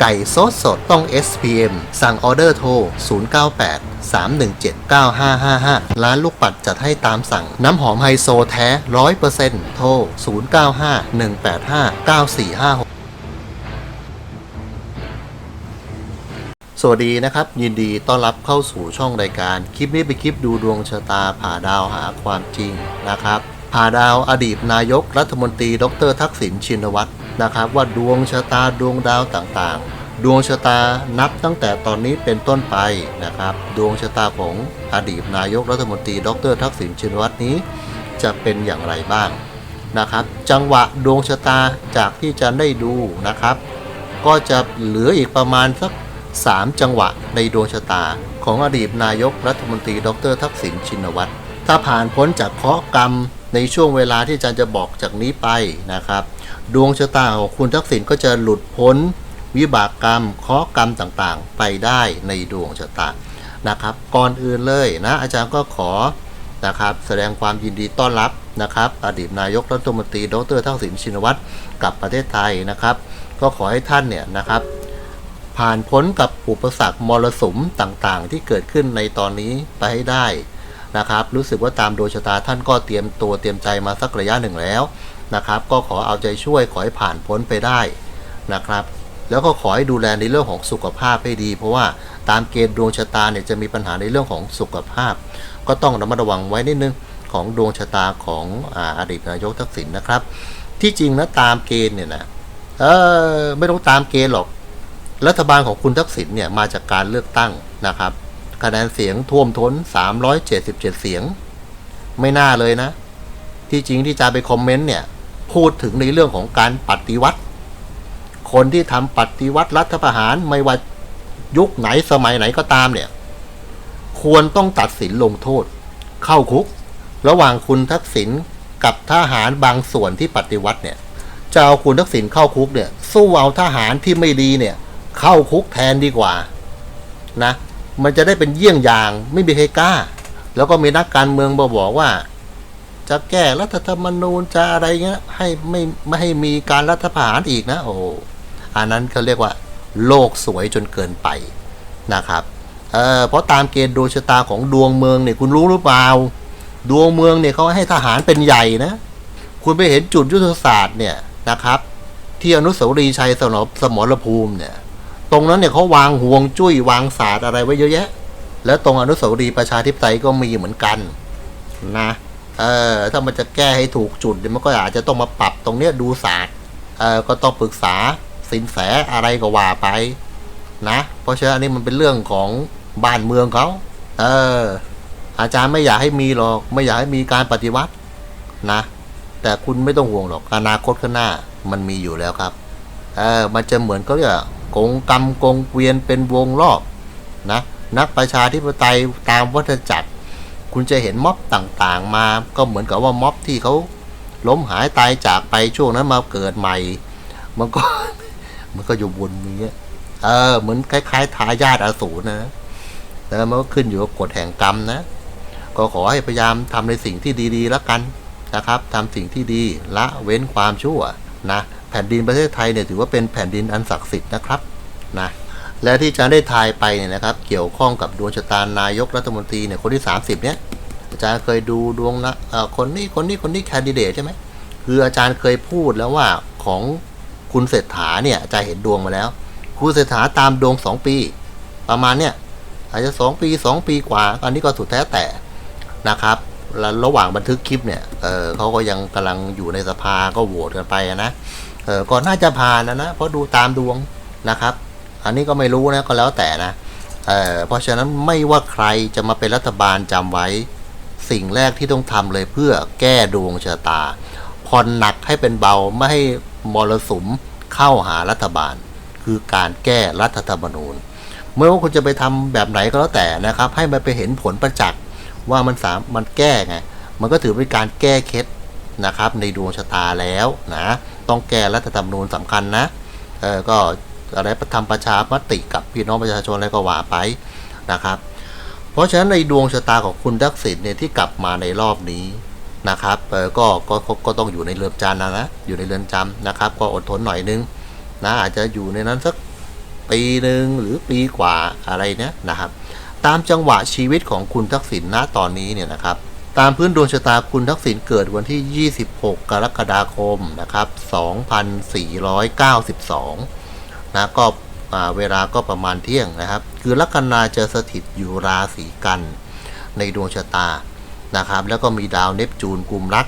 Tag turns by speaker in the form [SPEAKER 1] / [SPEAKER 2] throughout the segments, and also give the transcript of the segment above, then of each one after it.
[SPEAKER 1] ไก่สดสดต้อง SPM สั่งออเดอร์โทร 098 317 9555 ร้านลูกปัดจัดให้ตามสั่ง น้ำหอมไฮโซแท้ 100%โทร 095 185 9456สวัสดีนะครับ ยินดีต้อนรับเข้าสู่ช่องรายการ คลิปนี้เป็นคลิปดูดวงชะตาผ่าดาวหาความจริงนะครับผ่าดาวอดีตนายกรัฐมนตรี ดรทักษิณชินวัตร นะครับว่าดวงชะตาดวงดาวต่างๆ ดวงชะตานับตั้งแต่ตอนนี้เป็นต้นไปนะครับ ดวงชะตาของอดีตนายกรัฐมนตรี ดรทักษิณชินวัตรนี้ จะเป็นอย่างไรบ้างนะครับ จังหวะดวงชะตาจากที่จะได้ดูนะครับ ก็จะเหลืออีกประมาณสัก 3 จังหวะในดวงชะตาของอดีตนายกรัฐมนตรี ดรทักษิณชินวัตรถ้าผ่านพ้นจากเคราะห์กรรม ในช่วงเวลาที่อาจารย์จะบอกจากนี้ไปนะครับ ดวงชะตาของคุณทักษิณก็จะหลุดพ้น วิบากกรรมเคราะห์กรรมต่างๆ ไปได้ในดวงชะตานะครับ ก่อนอื่นเลยนะอาจารย์ก็ขอนะครับแสดงความยินดีต้อนรับนะครับอดีตนายกรัฐมนตรี ดรทักษิณชินวัตรกลับประเทศไทยนะครับ ก็ขอให้ท่านเนี่ยนะครับ ผ่านพ้นกับอุปสรรคมรสุมต่างๆ ที่เกิดขึ้นในตอนนี้ไปให้ได้ นะครับ รู้สึกว่าตามดวงชะตาท่านก็เตรียมตัวเตรียมใจมาสักระยะหนึ่งแล้วนะครับ ก็ขอเอาใจช่วยขอให้ผ่านพ้นไปได้นะครับ แล้วก็ขอให้ดูแลในเรื่องของสุขภาพให้ดี เพราะว่าตามเกณฑ์ดวงชะตาเนี่ยจะมีปัญหาในเรื่องของสุขภาพ ก็ต้องระมัดระวังไว้นิดนึงของดวงชะตาของออดีตนายกทักษิณนะครับ ที่จริงนะตามเกณฑ์เนี่ยนะเออไม่ต้องตามเกณฑ์หรอก รัฐบาลของคุณทักษิณเนี่ยมาจากการเลือกตั้งนะครับ คะแนนเสียงท่วมท้น 377 เสียง ไม่น่าเลยนะ ที่จริงที่จะไปคอมเมนต์เนี่ย พูดถึงในเรื่องของการปฏิวัติ คนที่ทำปฏิวัติรัฐประหารไม่ว่ายุคไหนสมัยไหนก็ตามเนี่ย ควรต้องตัดสินลงโทษ เข้าคุก ระหว่างคุณทักษิณกับทหารบางส่วนที่ปฏิวัติเนี่ยจะเอาคุณทักษิณเข้าคุกเนี่ย สู้เอาทหารที่ไม่ดีเนี่ย เข้าคุกแทนดีกว่า นะ มันจะได้เป็นเยี่ยงอย่าง ไม่มีใครกล้า แล้วก็มีนักการเมืองมาบอกว่า จะแก้รัฐธรรมนูญจะอะไรเงี้ยให้ไม่ไม่ให้มีการรัฐประหารอีกนะ โอ้อันนั้นเขาเรียกว่า โลกสวยจนเกินไปนะครับเออเพราะตามเกณฑ์ดวงชะตาของดวงเมืองเนี่ยคุณรู้หรือเปล่า ดวงเมืองเนี่ยเขาให้ทหารเป็นใหญ่นะ คุณไปเห็นจุดยุทธศาสตร์เนี่ยนะครับ ที่อนุสาวรีย์ชัยสมรสมรภูมิเนี่ย ตรงนั้นเนี่ยเขาวางห่วงจุ้ยวางศาสตร์อะไรไว้เยอะแยะ แล้วตรงอนุสาวรีย์ประชาธิปไตยก็มีเหมือนกันนะเออถ้ามันจะแก้ให้ถูกจุดเนี่ยมันก็อาจจะต้องมาปรับตรงเนี้ยดูศาสตร์เออก็ต้องปรึกษาสินแสอะไรก็ว่าไปนะเพราะฉะนั้นอันนี้มันเป็นเรื่องของบ้านเมืองเขาเอออาจารย์ไม่อยากให้มีหรอกไม่อยากให้มีการปฏิวัตินะ แต่คุณไม่ต้องห่วงหรอกอนาคตข้างหน้ามันมีอยู่แล้วครับเออมันจะเหมือนก็เรียก กงกรรมกงเกวียนเป็นวงรอบนะนักประชาธิปไตยตามวัฏจักร คุณจะเห็นม็อบต่างๆ มาก็เหมือนกับว่าม็อบที่เขาล้มหายตายจากไปช่วงนั้นมาเกิดใหม่ มันก็มันก็อยู่วนนี้เออเหมือนคล้ายๆทายาทอสูรนะแต่มันก็ขึ้นอยู่กับกฎแห่งกรรมนะ ก็ขอให้พยายามทำในสิ่งที่ดีๆแล้วกันนะครับทำสิ่งที่ดีละเว้นความชั่วนะ แผ่นดินประเทศไทยเนี่ยถือว่าเป็นแผ่นดินอันศักดิ์สิทธิ์นะครับนะและที่อาจารย์ได้ทายไปเนี่ยนะครับ เกี่ยวข้องกับดวงชะตานายกรัฐมนตรีเนี่ยคนที่ 30 เนี่ยอาจารย์เคยดูดวงนะเออคนนี้คนนี้คนนี้แคนดิเดตใช่ไหมคืออาจารย์เคยพูดแล้วว่าของคุณเศรษฐาเนี่ยอาจารย์เห็นดวงมาแล้ว คุณเศรษฐาตามดวง2ปี ประมาณเนี่ยอาจจะสองปีสองปีกว่า อันนี้ก็สุดแท้แต่นะครับแล้วระหว่างบันทึกคลิปเนี่ยเออเขาก็ยังกำลังอยู่ในสภาก็โหวตกันไปนะ เออก็น่าจะผ่านนะนะเพราะดูตามดวงนะครับ อันนี้ก็ไม่รู้นะก็แล้วแต่นะเออเพราะฉะนั้นไม่ว่าใครจะมาเป็นรัฐบาลจำไว้สิ่งแรกที่ต้องทำเลยเพื่อแก้ดวงชะตาผ่อนหนักให้เป็นเบาไม่ให้มรสุมเข้าหารัฐบาล คือการแก้รัฐธรรมนูญไม่ว่าคุณจะไปทำแบบไหนก็แล้วแต่นะครับ ให้มันไปเห็นผลประจักษ์ว่ามันสามมันแก้ไง มันก็ถือเป็นการแก้เคล็ดนะครับ ในดวงชะตาแล้วนะ ต้องแก้รัฐธรรมนูญสำคัญนะเออก็อะไรทำประชามติกับพี่น้องประชาชนอะไรก็ว่าไปนะครับ เพราะฉะนั้นในดวงชะตาของคุณทักษิณเนี่ยที่กลับมาในรอบนี้นะครับเออก็ก็ก็ก็ต้องอยู่ในเรือนจำนะนะอยู่ในเรือนจำนะครับ ก็อดทนหน่อยนึงนะอาจจะอยู่ในนั้นสักปีหนึ่งหรือปีกว่าอะไรเนี่ยนะครับ ตามจังหวะชีวิตของคุณทักษิณณตอนนี้เนี่ยนะครับ ตามพื้นดวงชะตาคุณทักษิณเกิดวันที่ 26 กรกฎาคมนะครับ 2492 นะก็เวลาก็ประมาณเที่ยงนะครับ คือลัคนาจะสถิตอยู่ราศีกันในดวงชะตานะครับ แล้วก็มีดาวเนปจูนกุมรัก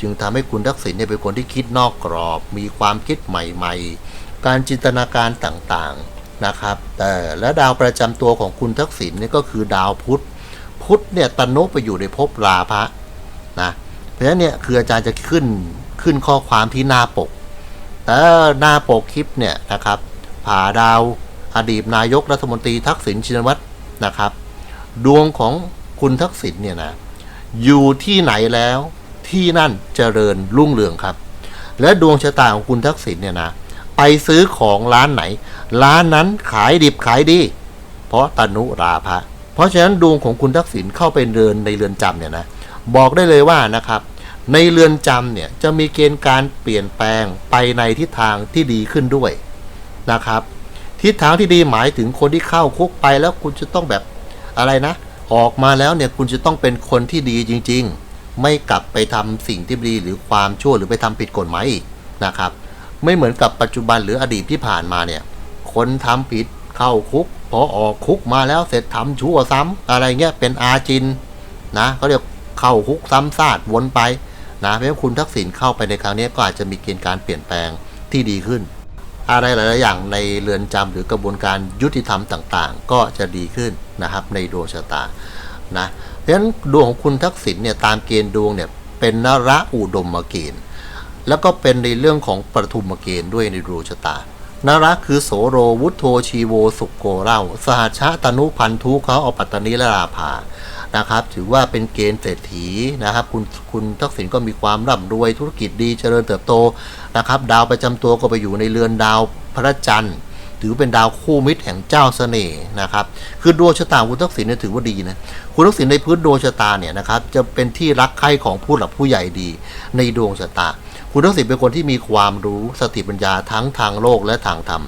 [SPEAKER 1] จึงทำให้คุณทักษิณเนี่ยเป็นคนที่คิดนอกกรอบ มีความคิดใหม่ๆ การจินตนาการต่างๆนะครับแต่และดาวประจำตัวของคุณทักษิณเนี่ยก็คือดาวพุธ พุธเนี่ยตนุไปอยู่ในภพราพะนะเพราะฉะนั้นเนี่ยคืออาจารย์จะขึ้นขึ้นข้อความที่หน้าปกแต่หน้าปกคลิปเนี่ยนะครับผ่าดาวอดีตนายกรัฐมนตรีทักษิณชินวัตรนะครับ ดวงของคุณทักษิณเนี่ยนะอยู่ที่ไหนแล้วที่นั่นเจริญรุ่งเรืองครับ และดวงชะตาของคุณทักษิณเนี่ยนะไปซื้อของร้านไหน ร้านนั้นขายดิบขายดี เพราะตนุราพะ ราะฉะนั้นดวงของคุณทักษิณเข้าไปเดินในเรือนจำเนี่ยนะบอกได้เลยว่านะครับ ในเรือนจำเนี่ยจะมีเกณฑ์การเปลี่ยนแปลงไปในทิศทางที่ดีขึ้นด้วยนะครับทิศทางที่ดีหมายถึงคนที่เข้าคุกไปแล้วคุณจะต้องแบบอะไรนะ ออกมาแล้วเนี่ยคุณจะต้องเป็นคนที่ดีจริง ๆ ไม่กลับไปทำสิ่งที่ไม่ดีหรือความชั่วหรือไปทำผิดกฎหมายอีกนะครับ ไม่เหมือนกับปัจจุบันหรืออดีตที่ผ่านมาเนี่ยคนทำผิดเข้าคุก พอออกคุกมาแล้วเสร็จทำชั่วซ้ำอะไรเงี้ยเป็นอาจินนะเขาเรียกเข้าคุกซ้ำซากวนไปนะเพราะฉะนั้นคุณทักษิณเข้าไปในครั้งนี้ก็อาจจะมีเกณฑ์การเปลี่ยนแปลงที่ดีขึ้น อะไรหลาย ๆ อย่างในเรือนจำหรือกระบวนการยุติธรรมต่าง ๆ ก็จะดีขึ้นนะครับในดวงชะตานะเพราะฉะนั้นดวงของคุณทักษิณเนี่ยตามเกณฑ์ดวงเนี่ยเป็นนระอุดมเกณฑ์แล้วก็เป็นในเรื่องของปฐุมเกณฑ์ด้วยในดวงชะตา นระคือโสโรวุฒโธชีโวสุโกเล่า สหชะตนุพันธุเขาเอาปัตตนิและราภานะครับ ถือว่าเป็นเกณฑ์เศรษฐีนะครับ คุณคุณทักษิณก็มีความร่ำรวยธุรกิจดีเจริญเติบโตนะครับ ดาวประจำตัวก็ไปอยู่ในเรือนดาวพระจันทร์ถือเป็นดาวคู่มิตรแห่งเจ้าเสน่ห์นะครับ คือดวงชะตาคุณทักษิณเนี่ยถือว่าดีนะ คุณทักษิณในพื้นดวงชะตาเนี่ยนะครับจะเป็นที่รักใคร่ของผู้หลักผู้ใหญ่ดีในดวงชะตา คุณทักษิณเป็นคนที่มีความรู้สติปัญญาทั้งทางโลกและทางธรรม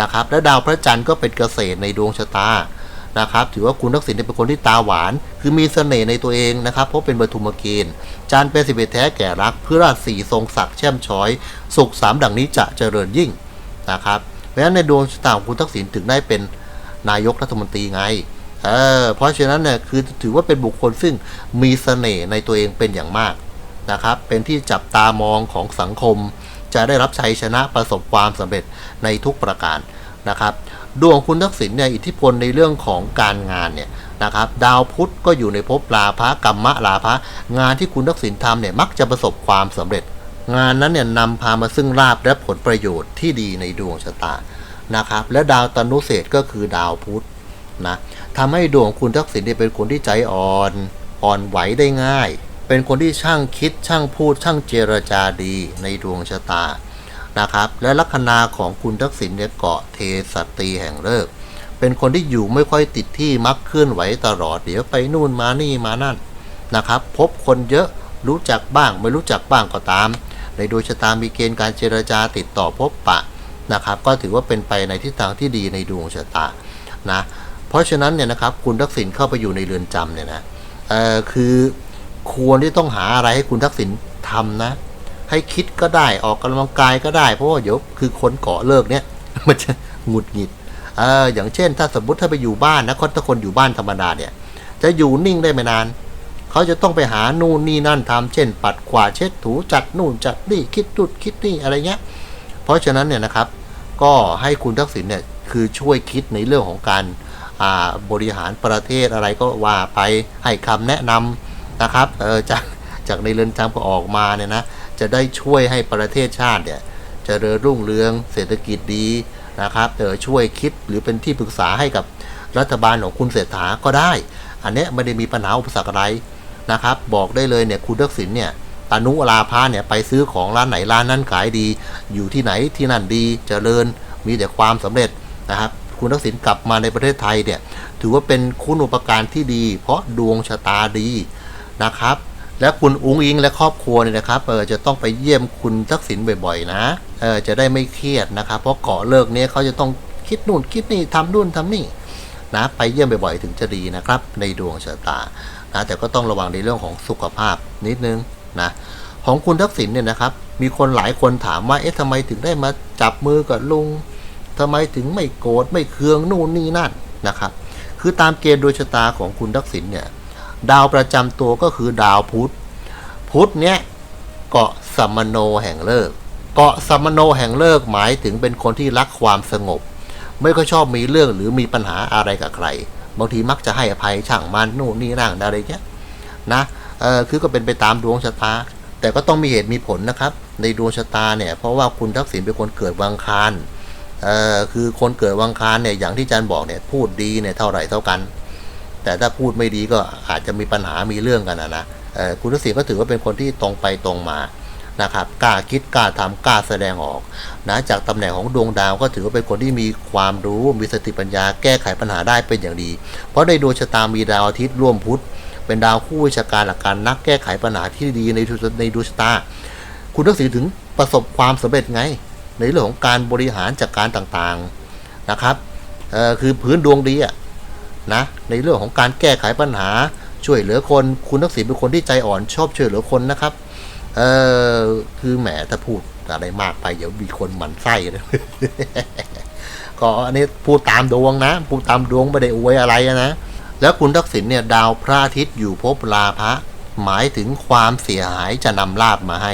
[SPEAKER 1] นะครับ และดาวพระจันทร์ก็เป็นเกษตรในดวงชะตานะครับ ถือว่าคุณทักษิณเป็นคนที่ตาหวาน คือมีเสน่ห์ในตัวเองนะครับ เพราะเป็นบทุมเกณฑ์จันทร์เป็นสิบเอ็ดแท้แก่รักเพื่อราชสีทรงศักดิ์แช่มช้อย สุขสามดังนี้จะเจริญยิ่งนะครับ เพราะฉะนั้นในดวงชะตาของคุณทักษิณถึงได้เป็นนายกรัฐมนตรีไงเออเพราะฉะนั้นเนี่ยคือถือว่าเป็นบุคคลซึ่งมีเสน่ห์ในตัวเองเป็นอย่างมาก นะครับ เป็นที่จับตามองของสังคม จะได้รับชัยชนะประสบความสำเร็จในทุกประการนะครับดวงคุณทักษิณเนี่ยอิทธิพลในเรื่องของการงานเนี่ยนะครับดาวพุธก็อยู่ในภพลาภะกรรมะลาภะงานที่คุณทักษิณทำเนี่ยมักจะประสบความสำเร็จ งานนั้นเนี่ยนำพามาซึ่งลาภและผลประโยชน์ที่ดีในดวงชะตานะครับและดาวตนุเศษก็คือดาวพุธนะทำให้ดวงคุณทักษิณเนี่ยเป็นคนที่ใจอ่อน อ่อนไหวได้ง่าย เป็นคนที่ช่างคิดช่างพูดช่างเจรจาดีในดวงชะตานะครับ และลัคนาของคุณทักษิณเนี่ยเกาะเทสตรีแห่งเลิกเป็นคนที่อยู่ไม่ค่อยติดที่มักเคลื่อนไหวตลอดเดี๋ยวไปนู่นมานี่มานั่นนะครับ พบคนเยอะรู้จักบ้างไม่รู้จักบ้างก็ตาม ในดวงชะตามีเกณฑ์การเจรจาติดต่อพบปะนะครับ ก็ถือว่าเป็นไปในทิศทางที่ดีในดวงชะตานะเพราะฉะนั้นเนี่ยนะครับคุณทักษิณเข้าไปอยู่ในเรือนจำเนี่ยนะเออคือ ควรที่ต้องหาอะไรให้คุณทักษิณทำนะ ให้คิดก็ได้ออกกำลังกายก็ได้ เพราะว่าเดี๋ยวคือคนเกาะเลิกเนี่ยมันจะหงุดหงิดเอออย่างเช่น ถ้าสมมติถ้าไปอยู่บ้านนะคนถ้าคนอยู่บ้านธรรมดาเนี่ย จะอยู่นิ่งได้ไม่นาน เขาจะต้องไปหานู่นนี่นั่นทำเช่น ปัดกวาเช็ดถูจัดนู่นจัดนี่คิดนู่นคิดนี่อะไรเงี้ย เพราะฉะนั้นเนี่ยนะครับ ก็ให้คุณทักษิณเนี่ยคือช่วยคิดในเรื่องของการอ่าบริหารประเทศอะไรก็ว่าไปให้คำแนะนำ นะครับเออจากจากในเรือนจำก็ออกมาเนี่ยนะจะได้ช่วยให้ประเทศชาติเนี่ยจเจริญรุ่งเรืองเศรษฐกิจดีนะครับเออช่วยคิดหรือเป็นที่ปรึกษาให้กับรัฐบาลของคุณเศรษฐาก็ได้ อันเนี้ยไม่ได้มีปัญหาอุปสรรคอะไรนะครับ บอกได้เลยเนี่ยคุณทักษิณเนี่ยตานุลาพาเนี่ยไปซื้อของร้านไหนร้านนั้นขายดี อยู่ที่ไหนที่นั่นดีจเจริญมีแต่ความสำเร็จนะครับ คุณทักษิณกลับมาในประเทศไทยเนี่ยถือว่าเป็นคุณอุปการที่ดี เพราะดวงชะตาดี นะครับ และคุณอุ้งอิงและครอบครัวเนี่ยนะครับเออจะต้องไปเยี่ยมคุณทักษิณบ่อยๆ นะเออจะได้ไม่เครียดนะครับ เพราะเกาะเลิกเนี้ยเขาจะต้องคิดนู่นคิดนี่ทำนู่นทำนี่นะไปเยี่ยมบ่อยๆ ถึงจะดีนะครับ ในดวงชะตานะแต่ก็ต้องระวังในเรื่องของสุขภาพนิดนึงนะของคุณทักษิณเนี่ยนะครับ มีคนหลายคนถามว่าเอ๊ะทำไมถึงได้มาจับมือกับลุงทำไมถึงไม่โกรธไม่เคืองนู่นนี่นั่นนะครับ คือตามเกณฑ์ดวงชะตาของคุณทักษิณเนี่ย ดาวประจำตัวก็คือดาวพุธ พุธเนี่ยเกาะสัมมโนแห่งเลิก เกาะสัมมโนแห่งเลิกหมายถึงเป็นคนที่รักความสงบ ไม่ค่อยชอบมีเรื่องหรือมีปัญหาอะไรกับใคร บางทีมักจะให้อภัยช่างมันนู่นนี่นั่งอะไรเงี้ยนะเออคือก็เป็นไปตามดวงชะตา แต่ก็ต้องมีเหตุมีผลนะครับ ในดวงชะตาเนี่ยเพราะว่าคุณทักษิณเป็นคนเกิดวังคารเออคือคนเกิดวังคารเนี่ยอย่างที่อาจารย์บอกเนี่ยพูดดีเนี่ยเท่าไหร่เท่ากัน แต่ถ้าพูดไม่ดีก็อาจจะมีปัญหามีเรื่องกันนะนะคุณทักษิณก็ถือว่าเป็นคนที่ตรงไปตรงมานะครับกล้าคิดกล้าทำกล้าแสดงออกนะจากตำแหน่งของดวงดาวก็ถือว่าเป็นคนที่มีความรู้มีสติปัญญาแก้ไขปัญหาได้เป็นอย่างดี เพราะในดวงชะตามีดาวอาทิตย์ร่วมพุธเป็นดาวคู่วิชาการหลักการนักแก้ไขปัญหาที่ดีในดวงในดวงชะตา คุณทักษิณถึงประสบความสำเร็จไง ในเรื่องของการบริหารจัดการต่างๆนะครับคือพื้นดวงดีอะ นะในเรื่องของการแก้ไขปัญหาช่วยเหลือคนคุณทักษิณเป็นคนที่ใจอ่อนชอบช่วยเหลือคนนะครับเออคือแหมถ้าพูดอะไรมากไปเดี๋ยวมีคนหมั่นไส้เลยก็อันนี้พูดตามดวงนะพูดตามดวงไม่ได้อวยอะไรนะแล้วคุณทักษิณเนี่ยดาวพระอาทิตย์อยู่ภพลาภะหมายถึงความเสียหายจะนำลาบมาให้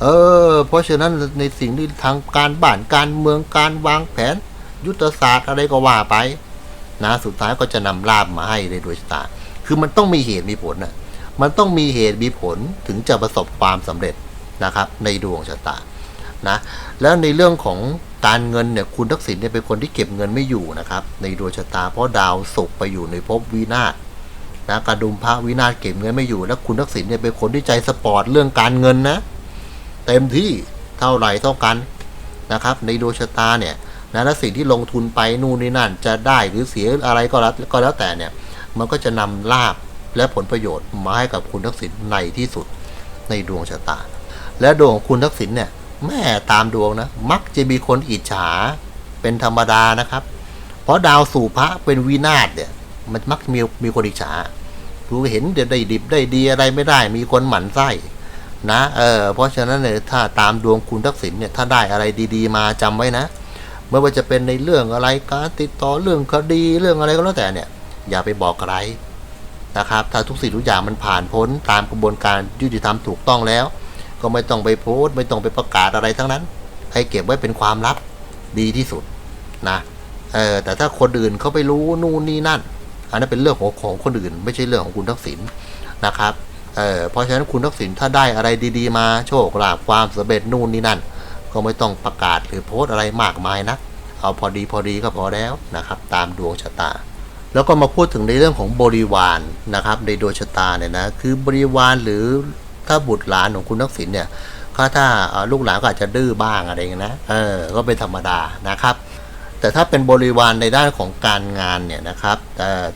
[SPEAKER 1] เออ เพราะฉะนั้นในสิ่งที่ทางการบ้านการเมืองการวางแผน ยุทธศาสตร์อะไรก็ว่าไป นะสุดท้ายก็จะนำลาบมาให้ในดวงชะตา คือมันต้องมีเหตุมีผลนะมันต้องมีเหตุมีผลถึงจะประสบความสำเร็จนะครับ ในดวงชะตานะแล้วในเรื่องของการเงินเนี่ยคุณทักษิณเนี่ยเป็นคนที่เก็บเงินไม่อยู่นะครับ ในดวงชะตาเพราะดาวศุกร์ไปอยู่ในภพวินาศนะกระดุมพระวินาศเก็บเงินไม่อยู่ แล้วคุณทักษิณเนี่ยเป็นคนที่ใจสปอร์ตเรื่องการเงินนะ เต็มที่เท่าไหร่เท่ากันนะครับ ในดวงชะตาเนี่ย นะและสิ่งที่ลงทุนไปนู่นนี่นั่น จะได้หรือเสียอะไรก็แล้วก็แล้วแต่เนี่ยมันก็จะนำลาบและผลประโยชน์มาให้กับคุณทักษิณในที่สุดในดวงชะตา และดวงของคุณทักษิณเนี่ยแม่ตามดวงนะมักจะมีคนอิจฉาเป็นธรรมดานะครับ เพราะดาวสู่พระเป็นวินาศเนี่ยมันมักมีมีคนอิจฉาผู้เห็นเดี๋ยวได้ดิบได้ดีอะไรไม่ได้ มีคนหมั่นไส้นะเออเพราะฉะนั้นเนี่ยถ้าตามดวงคุณทักษิณเนี่ยถ้าได้อะไรดี ๆ มาจำไว้นะ ไม่ว่าจะเป็นในเรื่องอะไรการติดต่อเรื่องคดีเรื่องอะไรก็แล้วแต่เนี่ย อย่าไปบอกใครนะครับ ถ้าทุกสิ่งทุกอย่างมันผ่านพ้นตามกระบวนการยุติธรรมถูกต้องแล้ว ก็ไม่ต้องไปโพสต์ ไม่ต้องไปประกาศอะไรทั้งนั้น ให้เก็บไว้เป็นความลับดีที่สุดนะเออแต่ถ้าคนอื่นเขาไปรู้นู่นนี่นั่น อันนั้นเป็นเรื่องของของคนอื่น ไม่ใช่เรื่องของคุณทักษิณนะครับเออเพราะฉะนั้นคุณทักษิณถ้าได้อะไรดี ๆ มาโชคลาภความสำเร็จนู่นนี่นั่น ก็ไม่ต้องประกาศหรือโพสอะไรมากมายนะเอาพอดีพอดีก็พอแล้วนะครับ ตามดวงชะตา แล้วก็มาพูดถึงในเรื่องของบริวารนะครับ ในดวงชะตาเนี่ยนะคือบริวารหรือถ้าบุตรหลานของคุณทักษิณเนี่ยก็ถ้าลูกหลานก็อาจจะดื้อบ้างอะไรอย่างเงี้ยนะเออก็เป็นธรรมดานะครับ แต่ถ้าเป็นบริวารในด้านของการงานเนี่ยนะครับ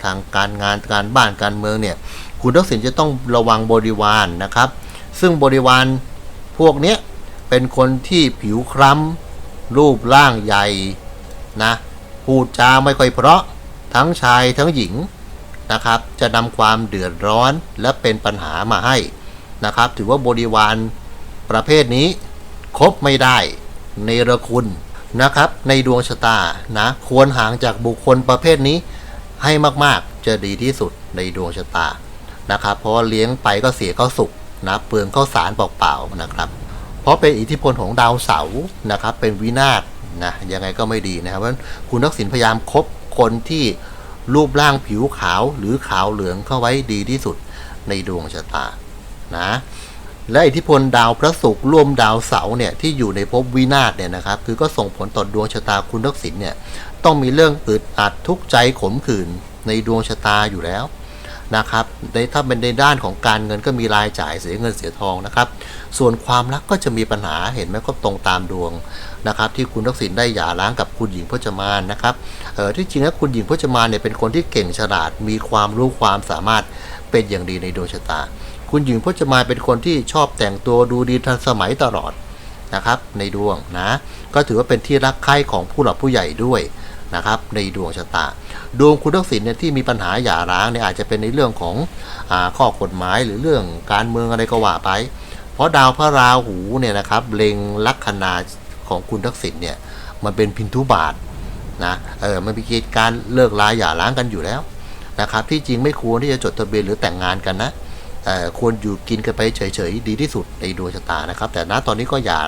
[SPEAKER 1] ทางการงานการบ้านการเมืองเนี่ยคุณทักษิณจะต้องระวังบริวารนะครับ ซึ่งบริวารพวกเนี้ย เป็นคนที่ผิวคล้ำ รูปร่างใหญ่นะพูดจาไม่ค่อยเพราะทั้งชายทั้งหญิงนะครับ จะนำความเดือดร้อนและเป็นปัญหามาให้นะครับ ถือว่าบริวารประเภทนี้คบไม่ได้ในระคุณนะครับ ในดวงชะตานะควรห่างจากบุคคลประเภทนี้ให้มากๆจะดีที่สุดในดวงชะตานะครับ เพราะเลี้ยงไปก็เสียข้าวสุกนะเปลืองข้าวสารเปล่าๆนะครับ เพราะเป็นอิทธิพลของดาวเสาร์นะครับ เป็นวินาศนะยังไงก็ไม่ดีนะครับเพราะคุณทักษิณพยายามคบคนที่รูปร่างผิวขาวหรือขาวเหลืองเข้าไว้ดีที่สุดในดวงชะตานะและอิทธิพลดาวพระศุกร์ร่วมดาวเสาร์เนี่ยที่อยู่ในภพวินาศเนี่ยนะครับ คือก็ส่งผลต่อดวงชะตาคุณทักษิณเนี่ยต้องมีเรื่องอึดอัดทุกข์ใจขมขื่นในดวงชะตาอยู่แล้ว นะครับในถ้าเป็นในด้านของการเงินก็มีรายจ่ายเสียเงินเสียทองนะครับ ส่วนความรักก็จะมีปัญหาเห็นไหมก็ตรงตามดวงนะครับ ที่คุณทักษิณได้หย่าร้างกับคุณหญิงพจมานนะครับเออที่จริงแล้วคุณหญิงพจมานเนี่ยเป็นคนที่เก่งฉลาดมีความรู้ความสามารถเป็นอย่างดีในดวงชะตา คุณหญิงพจมานเป็นคนที่ชอบแต่งตัวดูดีทันสมัยตลอดนะครับในดวงนะก็ถือว่าเป็นที่รักใคร่ของผู้หลักผู้ใหญ่ด้วย นะครับในดวงชะตา ดวงคุณทักษิณเนี่ยที่มีปัญหาหย่าร้างเนี่ยอาจจะเป็นในเรื่องของอข้อกฎหมายหรือเรื่องการเมืองอะไรก็ว่าไป เพราะดาวพระราหูเนี่ยนะครับเล็งลัคนาของคุณทักษิณเนี่ยมันเป็นพินทุบาทนะเออมันมีเกณฑ์การเลิกลาหย่าร้างกันอยู่แล้วนะครับที่จริงไม่ควรที่จะจดทะเบียนหรือแต่งงานกันนะ ควรอยู่กินกันไปเฉยๆดีที่สุดในดวงชะตานะครับ แต่ณตอนนี้ก็หย่า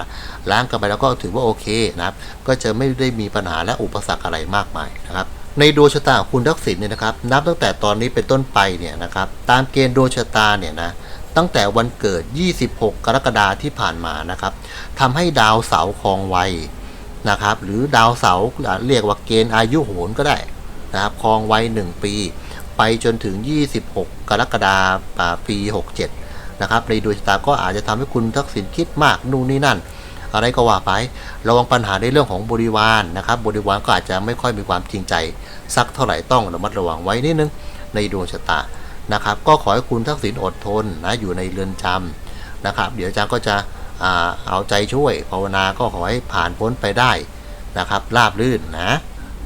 [SPEAKER 1] ร้างกันไปแล้วก็ถือว่าโอเคนะครับ ก็จะไม่ได้มีปัญหาและอุปสรรคอะไรมากมายนะครับในดวงชะตาของคุณทักษิณเนี่ยนะครับ นับตั้งแต่ตอนนี้เป็นต้นไปเนี่ยนะครับ ตามเกณฑ์ดวงชะตาเนี่ยนะตั้งแต่วันเกิด 26 กรกฎาคมที่ผ่านมานะครับทำให้ดาวเสาคองไวนะครับ หรือดาวเสาเรียกว่าเกณฑ์อายุโหรก็ได้นะครับคองไว1ปี ไปจนถึง 26 กรกฎาคมปี 67 นะครับ ในดวงชะตาก็อาจจะทำให้คุณทักษิณคิดมากนู่นนี่นั่น อะไรก็ว่าไประวังปัญหาในเรื่องของบริวารนะครับ บริวารก็อาจจะไม่ค่อยมีความจริงใจ สักเท่าไหร่ต้องระมัดระวังไว้นิดนึงในดวงชะตานะครับ ก็ขอให้คุณทักษิณอดทนนะอยู่ในเรือนจำนะครับ เดี๋ยวอาจารย์ก็จะเอาใจช่วยภาวนาก็ขอให้ผ่านพ้นไปได้นะครับราบรื่นนะ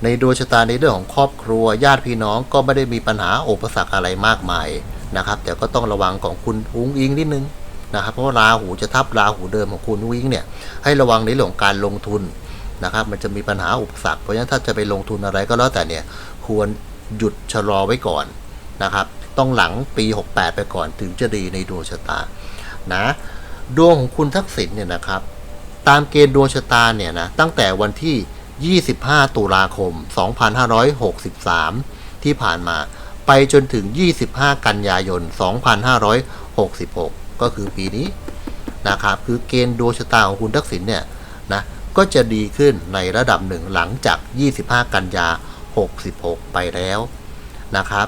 [SPEAKER 1] ในดวงชะตาในเรื่องของครอบครัว ญาติพี่น้องก็ไม่ได้มีปัญหาอุปสรรคอะไรมากมายนะครับ แต่ก็ต้องระวังของคุณอุ้งอิงนิดนึงนะครับเพราะว่าราหูจะทับราหูเดิมของคุณอุ้งอิงเนี่ยให้ระวังในเรื่องของการลงทุนนะครับ มันจะมีปัญหาอุปสรรคเพราะฉะนั้นถ้าจะไปลงทุนอะไรก็แล้วแต่เนี่ยควรหยุดชะลอไว้ก่อนนะครับ ต้องหลังปี 68 ไปก่อนถึงจะดีในดวงชะตานะดวงของคุณทักษิณเนี่ยนะครับ ตามเกณฑ์ดวงชะตาเนี่ยนะตั้งแต่วันที่ 25 ตุลาคม 2563 ที่ผ่านมา ไปจนถึง 25 กันยายน 2566 ก็คือปีนี้นะครับ คือเกณฑ์ดวงชะตาของคุณทักษิณเนี่ยนะก็จะดีขึ้นในระดับหนึ่งหลังจาก 25 กันยา 66 ไปแล้วนะครับ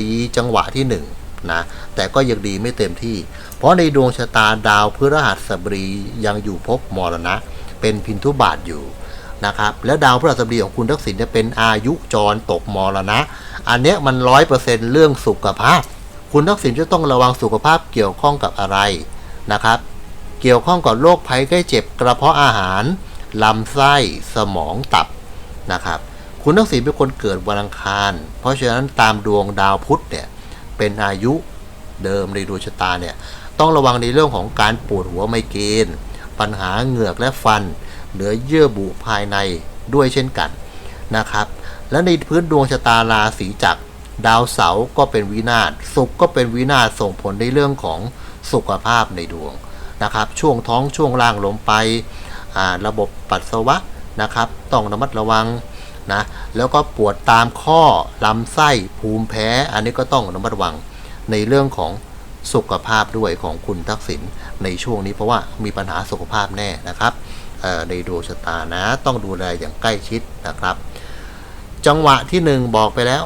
[SPEAKER 1] ดีจังหวะที่1นงนะแต่ก็ยังดีไม่เต็มที่ เพราะในดวงชะตาดาวพฤหัสบดียังอยู่ภพมรณะ เป็นพินทุบาทอยู่ นะครับและดาวพฤหัสบดีของคุณทักษิณเนี่ยเป็นอายุจรตกมรณะ อันเนี้ยมันร้อยเปอร์เซ็นเรื่องสุขภาพ คุณทักษิณจะต้องระวังสุขภาพเกี่ยวข้องกับอะไรนะครับ เกี่ยวข้องกับโรคภัยไข้เจ็บกระเพาะอาหารลำไส้สมองตับนะครับ คุณทักษิณเป็นคนเกิดวันอังคาร เพราะฉะนั้นตามดวงดาวพุธเนี่ยเป็นอายุเดิมในดวงชะตาเนี่ยต้องระวังในเรื่องของการปวดหัวไมเกรนปัญหาเหงือกและฟัน เหลือเยื่อบุภายในด้วยเช่นกันนะครับ และในพื้นดวงชะตาราศีจักรดาวเสาร์ก็เป็นวินาศศุก็เป็นวินาศส่งผลในเรื่องของสุขภาพในดวงนะครับ ช่วงท้องช่วงล่างลมไประบบปัสสาวะนะครับ ต้องระมัดระวังนะแล้วก็ปวดตามข้อลำไส้ภูมิแพ้ อันนี้ก็ต้องระมัดระวังในเรื่องของสุขภาพด้วยของคุณทักษิณในช่วงนี้เพราะว่ามีปัญหาสุขภาพแน่นะครับ ในดวงชะตานะ ต้องดูแลอย่างใกล้ชิดนะครับ จังหวะที่ 1 บอกไปแล้ว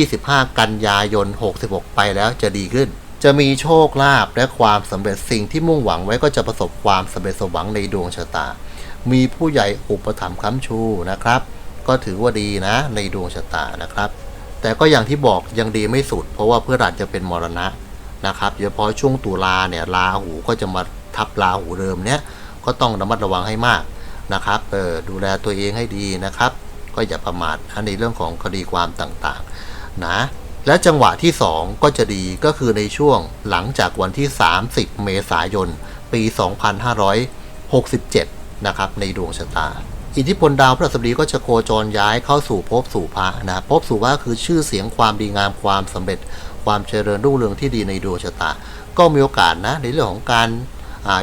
[SPEAKER 1] 25 กันยายน 66 ไปแล้วจะดีขึ้น จะมีโชคลาภและความสำเร็จสิ่งที่มุ่งหวังไว้ก็จะประสบความสำเร็จสมหวังในดวงชะตา มีผู้ใหญ่อุปถัมภ์ค้ำชูนะครับ ก็ถือว่าดีนะในดวงชะตานะครับ แต่ก็อย่างที่บอกยังดีไม่สุด เพราะว่าเพื่อรัฐจะเป็นมรณะนะครับเฉพาะช่วงตุลาเนี่ยราหูก็จะมาทับราหูเดิมเนี้ย ก็ต้องระมัดระวังให้มากนะครับเออดูแลตัวเองให้ดีนะครับ ก็อย่าประมาทในเรื่องของคดีความต่างๆนะและจังหวะที่ 2 ก็จะดีก็คือในช่วงหลังจากวันที่ 30 เมษายน ปี 2567 นะครับ ในดวงชะตา อิทธิพลดาวพฤหัสบดีก็จะโคจรย้ายเข้าสู่ภพสู่พระนะภพสู่พระคือชื่อเสียงความดีงามความสำเร็จ ความเจริญรุ่งเรืองที่ดีในดวงชะตา ก็มีโอกาสนะในเรื่องของการ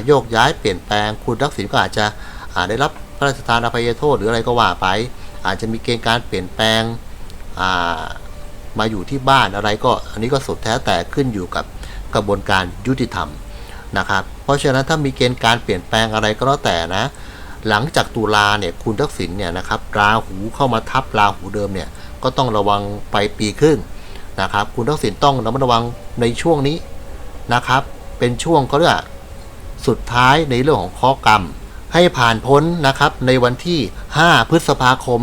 [SPEAKER 1] โยกย้ายเปลี่ยนแปลง คุณทักษิณก็อาจจะได้รับพระราชทานอภัยโทษหรืออะไรก็ว่าไป อาจจะมีเกณฑ์การเปลี่ยนแปลงมาอยู่ที่บ้านอะไรก็อันนี้ก็สุดแท้แต่ขึ้นอยู่กับกระบวนการยุติธรรมนะครับเพราะฉะนั้นถ้ามีเกณฑ์การเปลี่ยนแปลงอะไรก็แล้วแต่นะ หลังจากตุลาเนี่ยคุณทักษิณเนี่ยนะครับราหูเข้ามาทับราหูเดิมเนี่ยก็ต้องระวังไปปีครึ่งนะครับ คุณทักษิณต้องระมัดระวังในช่วงนี้นะครับ เป็นช่วงเขาเรียก สุดท้ายในเรื่องของข้อกรรม ให้ผ่านพ้นนะครับในวันที่ 5 พฤษภาคม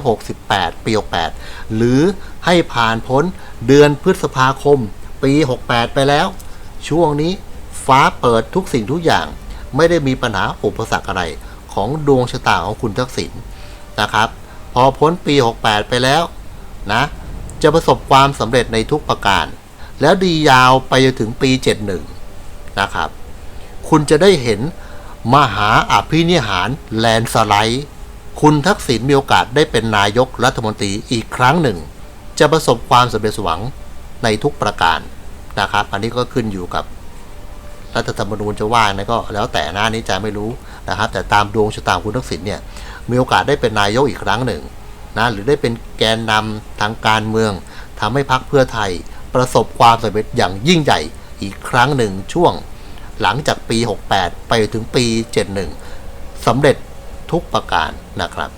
[SPEAKER 1] 2568 ปี 68 หรือให้ผ่านพ้นเดือนพฤษภาคม ปี 68 ไปแล้ว ช่วงนี้ฟ้าเปิดทุกสิ่งทุกอย่าง ไม่ได้มีปัญหาอุปสรรคอะไรของดวงชะตาของคุณทักษิณนะครับ พอพ้นปี 68 ไปแล้วนะจะประสบความสำเร็จในทุกประการ แล้วดียาวไปจนถึงปี 71 นะครับ คุณจะได้เห็นมหาอภินิหารแลนสไลด์ คุณทักษิณมีโอกาสได้เป็นนายกรัฐมนตรีอีกครั้งหนึ่ง จะประสบความสำเร็จสวังในทุกประการนะครับ อันนี้ก็ขึ้นอยู่กับรัฐธรรมนูญจะว่านะก็แล้วแต่หน้านี้จะไม่รู้นะครับ แต่ตามดวงชะตาของคุณทักษิณเนี่ยมีโอกาสได้เป็นนายกอีกครั้งหนึ่งนะหรือได้เป็นแกนนำทางการเมืองทำให้พรรคเพื่อไทยประสบความสำเร็จอย่างยิ่งใหญ่อีกครั้งหนึ่งช่วง หลังจากปี 68 ไปถึงปี 71สำเร็จทุกประการนะครับ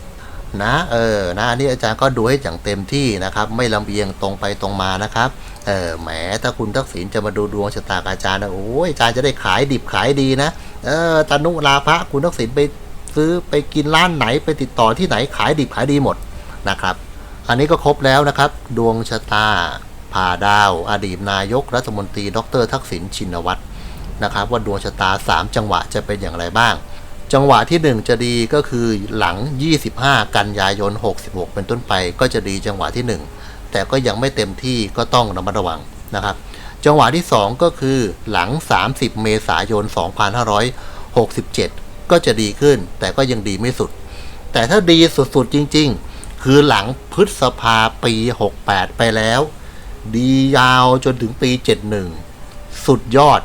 [SPEAKER 1] นะเออนะอันนี้อาจารย์ก็ดูให้อย่างเต็มที่นะครับ ไม่ลำเอียงตรงไปตรงมานะครับเออแหมถ้าคุณทักษิณจะมาดูดวงชะตากอาจารย์นะโอ้ยอาจารย์จะได้ขายดิบขายดีนะเออตานุลาพระคุณทักษิณไปซื้อไปกินร้านไหนไปติดต่อที่ไหนขายดิบขายดีหมดนะครับ อันนี้ก็ครบแล้วนะครับ ดวงชะตาผ่าดาว อดีตนายกรัฐมนตรี ดร ทักษิณชินวัตร นะครับ ว่าดวงชะตา 3 จังหวะจะเป็นอย่างไรบ้าง จังหวะที่ 1 จะดีก็คือหลัง 25 กันยายน 66 เป็นต้นไปก็จะดีจังหวะที่ 1 แต่ก็ยังไม่เต็มที่ก็ต้องระมัดระวังนะครับ จังหวะที่ 2 ก็คือหลัง 30 เมษายน 2567 ก็จะดีขึ้น แต่ก็ยังดีไม่สุด แต่ถ้าดีสุดๆจริง ๆ คือหลังพฤษภาปี 68 ไปแล้วดียาวจนถึงปี 71 สุดยอด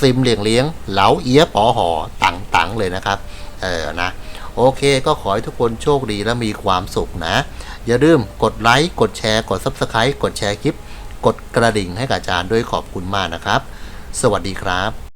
[SPEAKER 1] ซิมเลี้ยงเลี้ยงเหลาเอี๊ยปอหอตังตังเลยนะครับ เออนะ โอเคก็ขอให้ทุกคนโชคดีและมีความสุขนะ อย่าลืมกดไลค์กดแชร์กด Subscribe กดแชร์คลิป กดกระดิ่งให้กับอาจารย์ด้วยขอบคุณมากนะครับ สวัสดีครับ